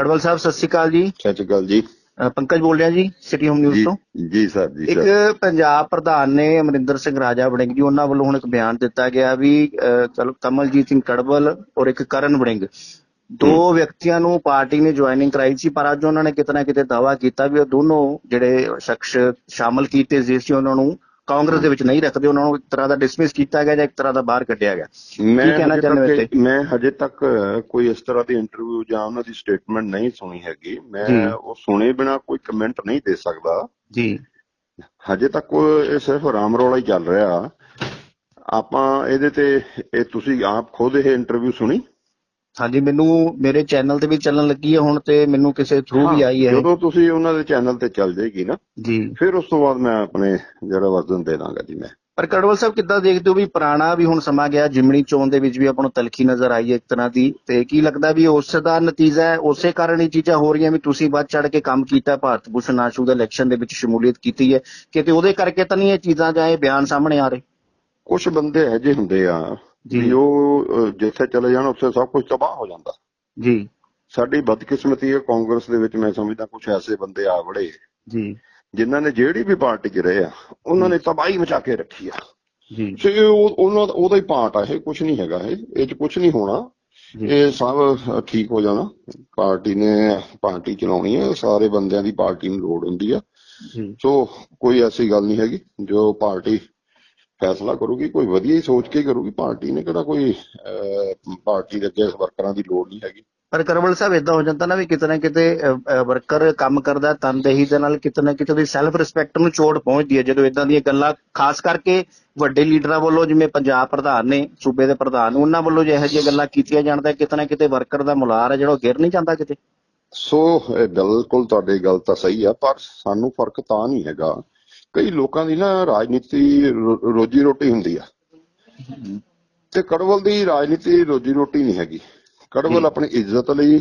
ਕੜਵਲ ਸਾਹਿਬ ਸਤਿ ਸ਼੍ਰੀ ਅਕਾਲ ਜੀ। ਸਤਿ ਸ਼੍ਰੀ ਅਕਾਲ ਜੀ। ਪੰਕਜ ਬੋਲ ਰਿਹਾ ਜੀ ਸਿਟੀ ਹੋਮ ਨਿਊਜ਼ ਜੀ ਤੋਂ। ਜੀ ਸਰ ਜੀ ਇੱਕ ਪੰਜਾਬ ਪ੍ਰਧਾਨ ਨੇ ਅਮਰਿੰਦਰ ਸਿੰਘ ਰਾਜਾ ਵੜਿੰਗ ਜੀ ਉਹਨਾਂ ਵੱਲੋਂ ਹੁਣ ਇੱਕ ਬਿਆਨ ਦਿੱਤਾ ਗਿਆ ਵੀ ਚਲੋ ਕਮਲਜੀਤ ਸਿੰਘ ਕੜਵਲ ਔਰ ਇੱਕ ਕਰਨ ਵੜਿੰਗ। ਦੋ ਵਿਅਕਤੀਆਂ ਨੂੰ ਪਾਰਟੀ ਨੇ ਜੁਆਇਨਿੰਗ ਕਰਾਈ ਸੀ ਪਰ ਅੱਜ ਉਹਨਾਂ ਨੇ ਕਿਤੇ ਨਾ ਕਿਤੇ ਦਾਵਾ ਕੀਤਾ ਵੀ ਉਹ ਦੋਨੋਂ ਜਿਹੜੇ ਸ਼ਖਸ ਸ਼ਾਮਲ ਕੀਤੇ ਸੀ ਸੀ ਉਹਨਾਂ ਨੂੰ ਕਾਂਗਰਸ ਦੇ ਵਿੱਚ ਨਹੀਂ ਰੱਖਦੇ ਉਹਨਾਂ ਨੂੰ ਇੱਕ ਤਰ੍ਹਾਂ ਦਾ ਡਿਸਮਿਸ ਕੀਤਾ ਗਿਆ ਜਾਂ ਇੱਕ ਤਰ੍ਹਾਂ ਦਾ ਬਾਹਰ ਕੱਢਿਆ ਗਿਆ। ਮੈਂ ਕਹਿਣਾ ਚਾਹੁੰਦੇ ਮੈਂ ਹਜੇ ਤੱਕ ਕੋਈ ਇਸ ਤਰ੍ਹਾਂ ਦੀ ਇੰਟਰਵਿਊ ਜਾਂ ਉਹਨਾਂ ਦੀ ਸਟੇਟਮੈਂਟ ਨਹੀਂ ਸੁਣੀ ਹੈਗੀ। ਮੈਂ। ਉਹ ਸੁਣੇ ਬਿਨਾ ਕੋਈ ਕਮੈਂਟ ਨਹੀਂ ਦੇ ਸਕਦਾ। ਜੀ। ਹਜੇ ਤੱਕ ਇਹ ਸਿਰਫ ਰਾਮ ਰੌਲਾ ਹੀ ਚੱਲ ਰਿਹਾ। ਆਪਾਂ ਇਹਦੇ ਤੇ ਇਹ ਤੁਸੀਂ ਆਪ ਖੁਦ ਇਹ ਇੰਟਰਵਿਊ ਸੁਣੀ? ਹਾਂਜੀ ਮੈਨੂੰ ਮੇਰੇ ਚੈਨਲ ਤੇ ਵੀ ਚੱਲਣ ਲੱਗੀ ਹੈ ਹੁਣ ਤੇ ਮੈਨੂੰ ਕਿਸੇ ਥਰੂ ਵੀ ਆਈ ਹੈ। ਜਦੋਂ ਤੁਸੀਂ ਉਹਨਾਂ ਦੇ ਚੈਨਲ ਤੇ ਚੱਲ ਜਾਏਗੀ ਨਾ ਜੀ। ਫਿਰ ਉਸ ਤੋਂ ਬਾਅਦ ਮੈਂ ਆਪਣੇ ਜਿਹੜਾ ਵਰਜ਼ਨ ਦੇ ਦਾਂਗਾ ਜੀ ਮੈਂ। ਪਰ ਕੜਵਲ ਸਾਹਿਬ ਕਿੱਦਾਂ ਦੇਖਦੇ ਹੋ ਵੀ ਪੁਰਾਣਾ ਵੀ ਹੁਣ ਸਮਾਂ ਗਿਆ ਜਿਮਣੀ ਚੋਣ ਦੇ ਵਿੱਚ ਵੀ ਆਪਾਂ ਨੂੰ ਤਲਖੀ ਨਜ਼ਰ ਆਈ ਹੈ ਇੱਕ ਤਰ੍ਹਾਂ ਦੀ ਤੇ ਕੀ ਲੱਗਦਾ ਵੀ ਉਸ ਦਾ ਨਤੀਜਾ ਹੈ? ਉਸੇ ਕਾਰਨ ਇਹ ਚੀਜ਼ਾਂ ਹੋ ਰਹੀਆਂ ਵੀ ਤੁਸੀਂ ਵੱਧ ਚੜ ਕੇ ਕੰਮ ਕੀਤਾ ਭਾਰਤ ਭੂਸ਼ਣ ਆਸ਼ੂ ਦੇ ਇਲੈਕਸ਼ਨ ਦੇ ਵਿੱਚ ਸ਼ਮੂਲੀਅਤ ਕੀਤੀ ਹੈ ਕਿਤੇ ਉਹਦੇ ਕਰਕੇ ਤਾਂ ਨਹੀਂ ਇਹ ਚੀਜ਼ਾਂ ਜਾਂ ਇਹ ਬਿਆਨ ਸਾਹਮਣੇ ਆ ਰਹੇ? ਕੁਝ ਬੰਦੇ ਜਿਹੇ ਹੁੰਦੇ ਆ ਜੀ। ਉਹ ਜਿੱਥੇ ਚਲੇ ਜਾਣ ਉੱਥੇ ਸਭ ਕੁਝ ਤਬਾਹ ਹੋ ਜਾਂਦਾ। ਜੀ। ਸਾਡੀ ਬਦਕਿਸਮਤੀ ਹੈ ਕਾਂਗਰਸ ਦੇ ਵਿੱਚ ਮੈਂ ਸਮਝਦਾ ਕੁਝ ਐਸੇ ਬੰਦੇ ਆ ਵੜੇ। ਜੀ। ਜਿਨ੍ਹਾਂ ਨੇ ਜਿਹੜੀ ਵੀ ਪਾਰਟੀ 'ਚ ਰਹੇ ਆ ਉਹਨਾਂ ਨੇ ਤਬਾਹੀ ਮਚਾ ਕੇ ਰੱਖੀ ਆ। ਜੀ। ਉਹ ਉਹਨਾਂ ਦਾ ਉਹਦਾ ਹੀ ਪਾਰਟ ਆ ਇਹ ਕੁਝ ਨਹੀਂ ਹੈਗਾ ਇਹ ਇਹ 'ਚ ਕੁਝ ਨਹੀਂ ਹੋਣਾ। ਇਹ ਸਭ ਠੀਕ ਹੋ ਜਾਣਾ। ਪਾਰਟੀ ਨੇ ਪਾਰਟੀ ਚਲਾਉਣੀ ਹੈ ਸਾਰੇ ਬੰਦਿਆਂ ਦੀ ਪਾਰਟੀ ਨੂੰ ਲੋੜ ਹੁੰਦੀ ਆ। ਜੀ। ਸੋ ਕੋਈ ਐਸੀ ਗੱਲ ਨਹੀਂ ਹੈਗੀ ਜੋ ਪਾਰਟੀ ਫੈਸਲਾ ਕਰੂਗੀ ਕੋਈ ਵਧੀਆ ਹੀ ਸੋਚ ਕੇ ਕਰੂਗੀ ਪਾਰਟੀ ਨੇ ਕਿਹੜਾ ਕੋਈ ਪਾਰਟੀ ਦੇ ਅੱਗੇ ਵਰਕਰਾਂ ਦੀ ਲੋੜ ਨਹੀਂ ਹੈਗੀ। ਪਰ ਕਰਵਲ ਸਾਹਿਬ ਇਦਾਂ ਹੋ ਜਾਂਦਾ ਨਾ ਵੀ ਕਿਤੇ ਨਾ ਕਿਤੇ ਵਰਕਰ ਕੰਮ ਕਰਦਾ ਤਨਦੇਹੀ ਦੇ ਨਾਲ ਕਿਤੇ ਨਾ ਕਿਤੇ ਉਹਦੀ ਸੈਲਫ ਰਿਸਪੈਕਟ ਨੂੰ ਚੋਟ ਪਹੁੰਚਦੀ ਹੈ। ਜਦੋਂ ਇਦਾਂ ਦੀਆਂ ਗੱਲਾਂ ਖਾਸ ਕਰਕੇ ਵੱਡੇ ਲੀਡਰਾਂ ਵੱਲੋਂ ਜਿਵੇਂ ਪੰਜਾਬ ਪ੍ਰਧਾਨ ਨੇ ਸੂਬੇ ਦੇ ਪ੍ਰਧਾਨ ਉਹਨਾਂ ਵੱਲੋਂ ਜੇ ਇਹੋ ਜਿਹੀਆਂ ਗੱਲਾਂ ਕੀਤੀਆਂ ਤਾਂ ਕਿਤੇ ਨਾ ਕਿਤੇ ਵਰਕਰ ਦਾ ਮੁਲਾਰ ਹੈ ਜਿਹੜਾ ਉਹ ਗਿਰ ਨਹੀਂ ਜਾਂਦਾ ਕਿਤੇ। ਸੋ ਇਹ ਬਿਲਕੁਲ ਤੁਹਾਡੀ ਗੱਲ ਤਾਂ ਸਹੀ ਆ ਪਰ ਸਾਨੂੰ ਫ਼ਰਕ ਤਾਂ ਨਹੀਂ ਹੈਗਾ। ਕਈ ਲੋਕਾਂ ਦੀ ਨਾ ਰਾਜਨੀਤੀ ਰੋਜੀ ਰੋਟੀ ਹੁੰਦੀ ਆ। ਤੇ ਕੜਵਲ ਦੀ ਰਾਜਨੀਤੀ ਰੋਜੀ ਰੋਟੀ ਨਹੀਂ ਹੈਗੀ। ਕੜਵਲ ਆਪਣੀ ਇੱਜ਼ਤ ਲਈ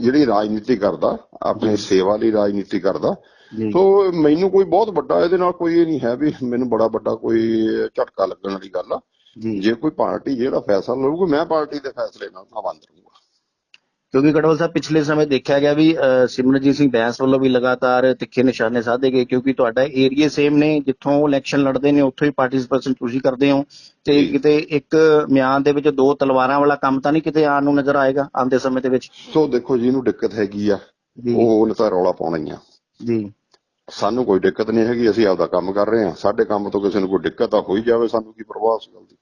ਜਿਹੜੀ ਰਾਜਨੀਤੀ ਕਰਦਾ ਆਪਣੀ ਸੇਵਾ ਲਈ ਰਾਜਨੀਤੀ ਕਰਦਾ। ਸੋ ਮੈਨੂੰ ਕੋਈ ਬਹੁਤ ਵੱਡਾ ਇਹਦੇ ਨਾਲ ਕੋਈ ਇਹ ਨਹੀਂ ਹੈ ਵੀ ਮੈਨੂੰ ਬੜਾ ਵੱਡਾ ਕੋਈ ਝਟਕਾ ਲੱਗਣ ਵਾਲੀ ਗੱਲ ਆ। ਜੀ। ਜੇ ਕੋਈ ਪਾਰਟੀ ਜਿਹੜਾ ਫੈਸਲਾ ਲਊਗੀ ਮੈਂ ਪਾਰਟੀ ਦੇ ਫੈਸਲੇ ਨਾਲ ਪਾਬੰਦ ਰਹੂੰਗਾ। ਕਿਉਂਕਿ ਕੜਵਲ ਸਾਹਿਬ ਪਿਛਲੇ ਸਮੇਂ ਦੇਖਿਆ ਗਿਆ ਵੀ ਅਹ, ਸਿਮਰਨਜੀਤ ਸਿੰਘ ਬੈਂਸ ਵੱਲੋਂ ਵੀ ਲਗਾਤਾਰ ਤਿੱਖੇ ਨਿਸ਼ਾਨੇ ਸਾਧੇ ਗਏ ਕਿਉਂਕਿ ਤੁਹਾਡਾ ਏਰੀਆ ਸੇਮ ਨੇ ਜਿੱਥੋਂ ਉਹ ਇਲੈਕਸ਼ਨ ਲੜਦੇ ਨੇ ਉੱਥੋਂ ਹੀ ਪਾਰਟਿਸਿਪੇਸ਼ਨ ਤੁਸੀਂ ਕਰਦੇ ਹੋ। ਤੇ ਜੀ। ਕਿਤੇ ਇੱਕ ਮਿਆਨ ਦੇ ਵਿੱਚ ਦੋ ਤਲਵਾਰਾਂ ਵਾਲਾ ਕੰਮ ਤਾਂ ਨਹੀਂ ਕਿਤੇ ਆਉਣ ਨੂੰ ਨਜ਼ਰ ਆਏਗਾ ਆਉਂਦੇ ਸਮੇਂ ਦੇ ਵਿੱਚ? ਸੋ ਦੇਖੋ ਜਿਹਨੂੰ ਦਿੱਕਤ ਹੈਗੀ ਆ। ਜੀ। ਉਹ ਉਹਨੇ ਤਾਂ ਰੌਲਾ ਪਾਉਣਾ ਹੀ ਆ। ਜੀ। ਸਾਨੂੰ ਕੋਈ ਦਿੱਕਤ ਨਹੀਂ ਹੈਗੀ ਅਸੀਂ ਆਪਦਾ ਕੰਮ ਕਰ ਰਹੇ ਹਾਂ। ਸਾਡੇ ਕੰਮ ਤੋਂ ਕਿਸੇ ਨੂੰ ਕੋਈ ਦਿੱਕਤ ਆ ਹੋਈ ਜਾਵੇ ਸਾਨੂੰ ਕੀ ਪਰਵਾਹ ਉਸ ਗੱਲ ਦੀ?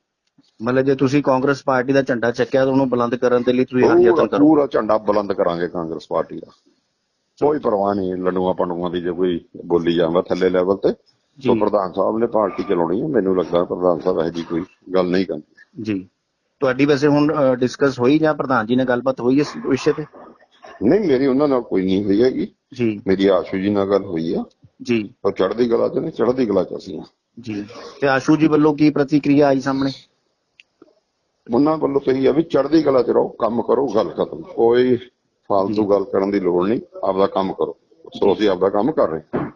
ਮਤਲਬ ਜੇ ਤੁਸੀਂ ਕਾਂਗਰਸ ਪਾਰਟੀ ਦਾ ਝੰਡਾ ਚੱਕਿਆ ਤਾਂ ਉਹਨੂੰ ਬੁਲੰਦ ਕਰਨ ਦੇ ਲਈ ਤੁਸੀਂ ਹਰ ਯਤਨ ਕਰੋ। ਪੂਰਾ ਝੰਡਾ ਬੁਲੰਦ ਕਰਾਂਗੇ ਕਾਂਗਰਸ ਪਾਰਟੀ ਦਾ। ਕੋਈ ਪਰਵਾਹ ਨਹੀਂ ਲੰਡੂਆਂ ਪੰਡੂਆਂ ਦੀ ਜੇ ਕੋਈ ਬੋਲੀ ਜਾਂਦਾ ਥੱਲੇ ਲੈਵਲ ਤੇ ਸੋ। ਪ੍ਰਧਾਨ ਸਾਹਿਬ ਨੇ ਪਾਰਟੀ ਚਲਾਉਣੀ ਹੈ। ਮੈਨੂੰ ਲੱਗਦਾ ਪ੍ਰਧਾਨ ਸਾਹਿਬ ਇਹੋ ਜੀ ਕੋਈ ਗੱਲ ਨਹੀਂ ਕਰਨੀ ਜੀ। ਤੁਹਾਡੀ ਵੈਸੇ ਹੁਣ ਡਿਸਕਸ ਹੋਈ ਜਾਂ ਪ੍ਰਧਾਨ ਜੀ ਨਾਲ ਗੱਲਬਾਤ ਹੋਈ ਇਸ ਵਿਸ਼ੇ ਤੇ? ਨਹੀਂ ਮੇਰੀ ਉਹਨਾਂ ਨਾਲ ਕੋਈ ਨਹੀਂ ਹੋਈ ਹੈਗੀ। ਜੀ। ਮੇਰੀ ਆਸ਼ੂ ਜੀ ਨਾਲ ਗੱਲ ਹੋਈ ਆ। ਜੀ। ਉਹ ਚੜ੍ਹਦੀ ਕਲਾ ਚ ਨੇ ਚੜ੍ਹਦੀ ਕਲਾ ਚ ਅਸੀਂ। ਜੀ। ਤੇ ਆਸ਼ੂ ਜੀ ਵੱਲੋਂ ਕੀ ਪ੍ਰਤੀਕਿਰਿਆ ਆਈ ਸਾਹਮਣੇ? ਉਹਨਾਂ ਵੱਲੋਂ ਇਹੀ ਆ ਵੀ ਚੜ੍ਹਦੀ ਕਲਾ ਚ ਰਹੋ ਕੰਮ ਕਰੋ ਗੱਲ ਖਤਮ। ਕੋਈ ਫਾਲਤੂ ਗੱਲ ਕਰਨ ਦੀ ਲੋੜ ਨਹੀਂ ਆਪਦਾ ਕੰਮ ਕਰੋ। ਸੋ ਅਸੀਂ ਆਪਦਾ ਕੰਮ ਕਰ ਰਹੇ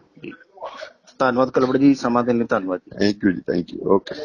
ਧੰਨਵਾਦ ਕਲਵੜ ਜੀ ਸਮਾਂ ਦੇਣ ਲਈ ਧੰਨਵਾਦ ਜੀ। ਥੈਂਕ ਯੂ ਜੀ ਥੈਂਕ ਯੂ ਓਕੇ